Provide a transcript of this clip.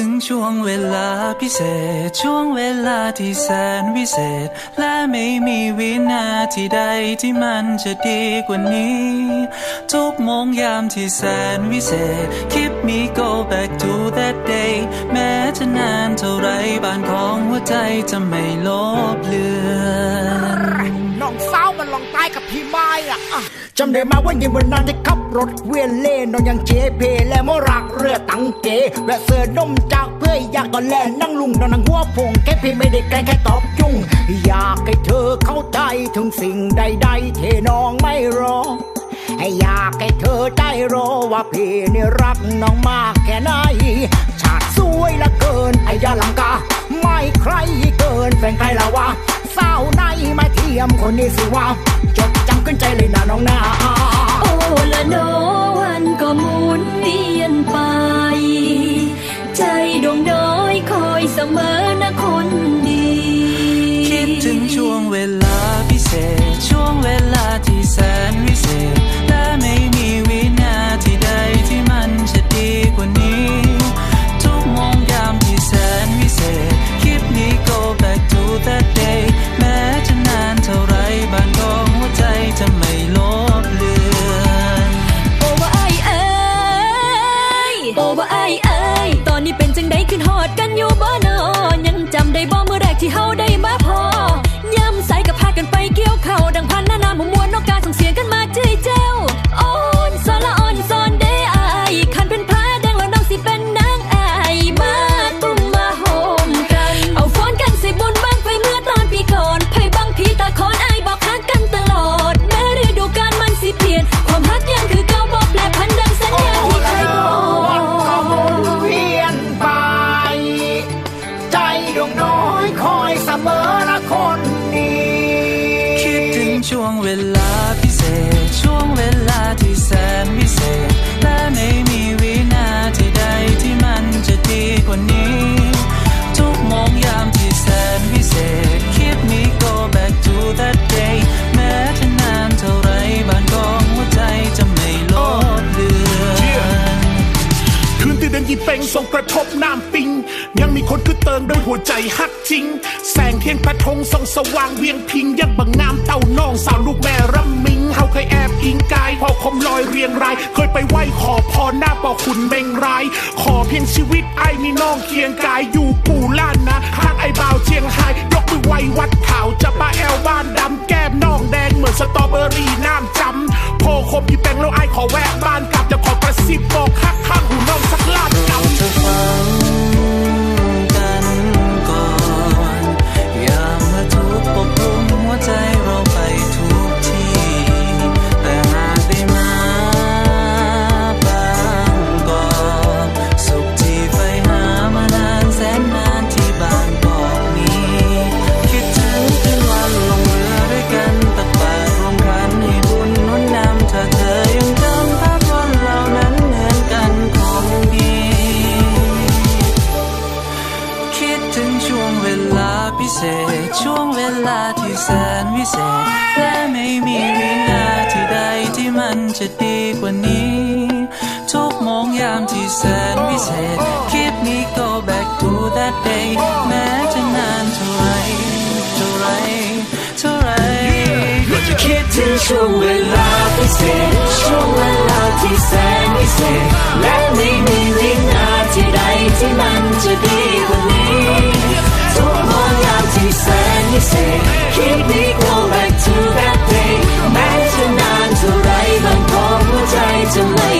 ถึงช่วงเวลาพิเศษ ช่วงเวลาที่แสนวิเศษ และไม่มีวินาทีใดที่มันจะดีกว่านี้ ทุกโมงยามที่แสนวิเศษ Keep me go back to that day แม้จะนานเท่าไรบ้านของหัวใจจะไม่ลบเลือน องสาวมันลองตายกับพี่ไม้อะอะจำได้มาว่าเย็นวันนั้นที่ขับรถเวียนเล่น้องยังเจเพและมรักเรือตังเกแวะเสือนมจากเพื่ออยากตอนแลนั่งลุงนอนนั่งหัวพงแค่พี่ไม่ได้แกล้งแค่ตอบจุ้งอยากให้เธอเข้าใจถึงสิ่งใดๆเทน้องไม่รอให้อยากให้เธอได้รู้ว่าพี่นี่รักน้องมากแค่ไหน ชาติสวยเหละเกินไอ้ยาลังกา ไม่ใครเกินแฟนใครละวะ ยมคนนี้สิว่าจดจำขึ้นใจเลยนะน้องนาโอ้ละโนวัน กันไปเกี่ยวเข้าวดังพันหน้านาหมมวนนกกาส่งเสียงกันมาเจ้ยเจ้าอ่อนซอนละอ่อนซอนเด้อายคันเป็นผ้าแดงแล้วน้องสิเป็นนางอายมาตุ้มมาโฮมกัน เอาฟ้อนกันสิบุญบ้างไฟเมื่อตอนปีก่อนไผบังพีตาคอนอายบอกฮักกันตลอด แม้ฤดูกาลมันสิเปลี่ยน ความฮักยังคือเก่าบ่แปรพันดังสัญญาที่เคยบอวันก็หมุนเวียนไป ใจดวงน้อยคอยเสมอ เวลาพิเศษ ช่วงเวลาที่แสนวิเศษ และไม่มีวินาทีใดที่มันจะดีกว่านี้ ทุกโมงยามที่แสนวิเศษ Keep me go back to that day แม้จะนานเท่าไรบ้านของหัวใจจะไม่ลบเลือน คืนที่เดินยีเป่งส่งกระทบน้ำปิง ยังมีคน เติมด้วยหัวใจฮักจริง แสงเทียนกระทงส่องสว่างเวียงพิง ยังบังงามเต่าน้องสาวลูกแม่รำมิงเฮาเคยแอบอิงกายพอคมลอยเรียงราย เคยไปไหว้ขอพรหน้าปอขุนเมงราย ขอเพียงชีวิตไอ้มีน้องเคียงกายอยู่ปู่ล้านนะหางไอ้บ่าวเชียงไฮ้ยกมือไหว้วัดขาวจับ จะดีกว่านี้ ทุกโมงยามที่แสนวิเศษ Keep me go back to that day แม้จะนานเท่าไรเท่าไรเท่าไรก็จะคิดถึงช่วงเวลาพิเศษช่วงเวลาที่แสนวิเศษและไม่มีวินาทีใดที่มันจะดีกว่านี้ทุกโมงยามที่แสนวิเศษ Keep me day to make